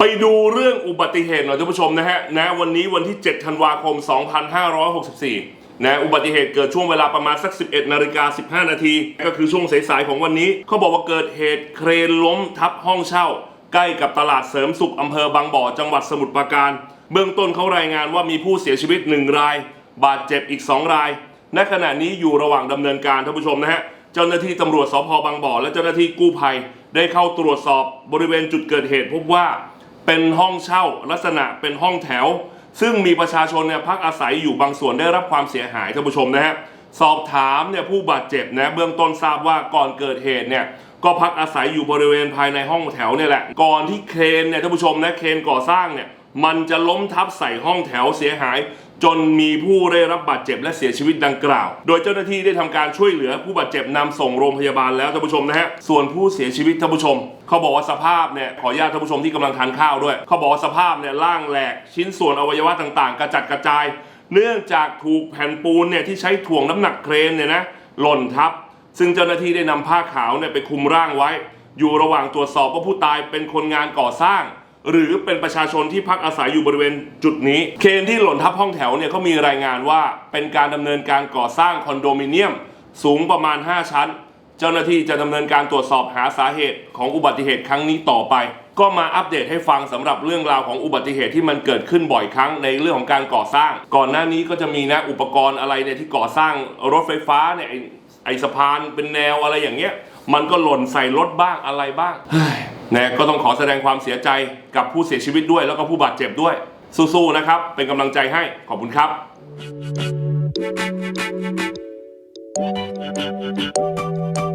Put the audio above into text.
ไปดูเรื่องอุบัติเหตุหน่อยท่านผู้ชมนะฮะนะวันนี้วันที่ 7 ธันวาคม 2564นะอุบัติเหตุเกิดช่วงเวลาประมาณสัก 11นาฬิกา15 นาที ก็คือช่วงสายๆของวันนี้เขาบอกว่าเกิดเหตุเครนล้มทับห้องเช่า ใกล้กับตลาดเสริมสุขอำเภอบางบ่อจังหวัดสมุทรปราการ เบื้องต้นเขารายงานว่ามีผู้เสียชีวิต 1 ราย บาดเจ็บอีก 2 ราย ณขณะนี้อยู่ระหว่างดำเนินการท่านผู้ชมนะฮะเจ้าหน้าที่ตำรวจสพบางบ่อ และเจ้าหน้าที่กู้ภัย ได้เข้าตรวจสอบบริเวณจุดเกิดเหตุพบว่า เป็นห้องเช่าลักษณะเป็นห้องแถว ซึ่งมีประชาชนเนี่ยพักอาศัยอยู่บางส่วนได้รับความเสียหายท่านผู้ชมนะฮะสอบถามเนี่ยผู้บาดเจ็บนะเบื้องต้นทราบว่าก่อนเกิดเหตุเนี่ยก็พักอาศัยอยู่บริเวณภายในห้องแถวเนี่ยแหละ ก่อนที่เครนเนี่ยท่านผู้ชมนะเครนก่อสร้างเนี่ยมันจะล้มทับใส่ห้องแถวเสียหาย จนมีผู้ได้รับบาดเจ็บและเสียชีวิตดังกล่าว โดยเจ้าหน้าที่ได้ทำการช่วยเหลือผู้บาดเจ็บนำส่งโรงพยาบาลแล้วท่านผู้ชมนะฮะ ส่วนผู้เสียชีวิตท่านผู้ชม เขาบอกว่าสภาพเนี่ยขออนุญาตท่านผู้ชมที่กำลังทานข้าวด้วย เขาบอกว่าสภาพเนี่ยร่างแหลกชิ้นส่วนอวัยวะต่างๆ กระจัดกระจาย เนื่องจากถูกแผ่นปูนเนี่ยที่ใช้ถ่วงน้ำหนักเครนเนี่ยนะหล่นทับ ซึ่งเจ้าหน้าที่ได้นำผ้าขาวเนี่ยไปคุมร่างไว้ อยู่ระหว่างตรวจสอบว่าผู้ตายเป็นคนงานก่อสร้าง หรือเป็นประชาชนที่พักอาศัยอยู่บริเวณจุดนี้ เคนที่หล่นทับห้องแถวเนี่ยเขามีรายงานว่าเป็นการดำเนินการก่อสร้างคอนโดมิเนียม สูงประมาณ 5 ชั้น เจ้าหน้าที่จะดำเนินการตรวจสอบหาสาเหตุของอุบัติเหตุครั้งนี้ต่อไป ก็มาอัปเดตให้ฟังสำหรับเรื่องราวของอุบัติเหตุที่มันเกิดขึ้นบ่อยครั้งในเรื่องของการก่อสร้าง ก่อนหน้านี้ก็จะมีนะอุปกรณ์อะไรเนี่ยที่ก่อสร้างรถไฟฟ้าเนี่ยไอ้สะพานเป็นแนวอะไรอย่างเงี้ย มันก็หล่นใส่รถบ้างอะไรบ้าง นะก็ต้องขอแสดงความเสียใจกับผู้เสียชีวิตด้วย แล้วก็ผู้บาดเจ็บด้วย สู้ๆนะครับ เป็นกำลังใจให้ขอบคุณครับ Thank